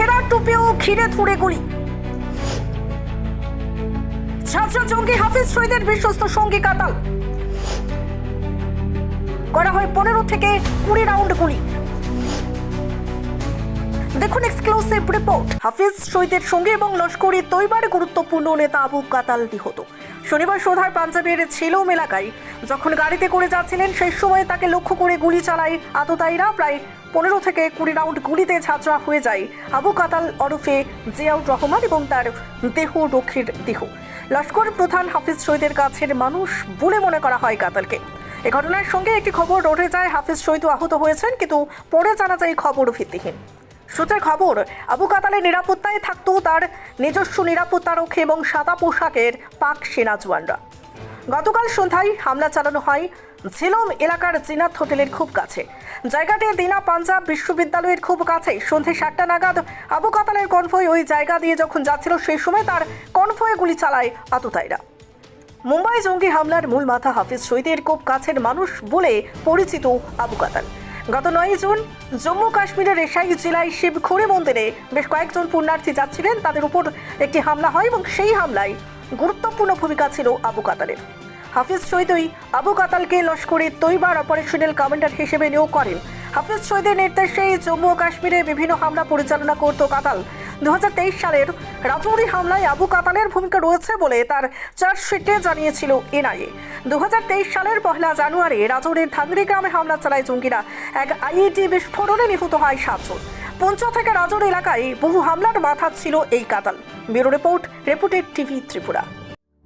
ঘেরা টুপেও ঘিরে ধরে গুলি। ছাত্র জঙ্গি হাফিজ শহীদের বিশ্বস্ত সঙ্গী কাতাল। করা হয় পনেরো থেকে কুড়ি রাউন্ড গুলি। এক্সক্লুসিভ রিপোর্ট হাফিজ, শহীদের সঙ্গে এবং লস্করি তৈবার গুরুত্বপূর্ণ নেতা আবু কাতাল নিহত। শনিবার সোধার পাঞ্জাবের ছিলম এলাকায় যখন গাড়িতে করে যাচ্ছিলেন, সেই সময় তাকে লক্ষ্য করে গুলি চালায় আততায়ীরা। প্রায় পনেরো থেকে কুড়ি রাউন্ড গুলিতে ঝাঁঝরা হয়ে যায় আবু কাতাল ওরফে জিয়াউর রহমান এবং তার দেহ রক্ষীর দেহ। লস্কর প্রধান হাফিজ শহীদের কাছের মানুষ বলে মনে করা হয় কাতালকে। এ ঘটনার সঙ্গে একটি খবর রটে যায়। হাফিজ শহীদ আহত হয়েছেন, কিন্তু পরে জানা যায় খবর ভিত্তিহীন। সূত্রের খবর আবু কাতালের নিরাপত্তায় থাকতো তার নিজস্ব নিরাপত্তারক্ষী এবং সাদা পোশাকের পাক সেনা জওয়ানরা। গতকাল সন্ধ্যায় হামলা চালানো হয় ঝিলম এলাকার জিনাত হোটেলের খুব কাছে। জায়গাটি দিনা পাঞ্জাব বিশ্ববিদ্যালয়ের খুব কাছে। সন্ধে সাতটা নাগাদ আবু কাতালের কনভয় ওই জায়গা দিয়ে যখন যাচ্ছিল সেই সময় তার কনভয়ে গুলি চালায় আততায়ীরা। মুম্বাই জঙ্গি হামলার মূল মাথা হাফিজ শহীদের খুব কাছের মানুষ বলে পরিচিত আবু কাতাল গত নয় জুন, জম্মু কাশ্মীরের রেশাই জেলায় শিবখোরে মন্দিরে বেশ কয়েকজন পুণ্যার্থী যাচ্ছিলেন। তাদের উপর একটি হামলা হয় এবং সেই হামলায় গুরুত্বপূর্ণ ভূমিকা ছিল আবু কাতালের। হাফিজ সৈদই আবু কাতালকে লস্করে তৈবার অপারেশনাল কমান্ডার হিসেবে নিয়োগ করেন। হাফিজ সৈদের নির্দেশে জম্মু ও কাশ্মীরে বিভিন্ন হামলা পরিচালনা করত কাতাল। দু হাজার তেইশ সালের রাজৌরি হামলায় আবু কাতালের ভূমিকা রয়েছে বলে তার চার্জশিটে জানিয়েছিল এনআইএ। দু হাজার তেইশ সালের পহেলা জানুয়ারি রাজৌরির ধাঙ্গরি গ্রামে হামলা চালায় জঙ্গিরা। এক আইইডি বিস্ফোরণে নিহত হয় সাতজন। পঞ্চ থেকে রাজৌর এলাকায় বহু হামলার মাথা ছিল এই কাতাল। Bureau report, reputed TV Tripura.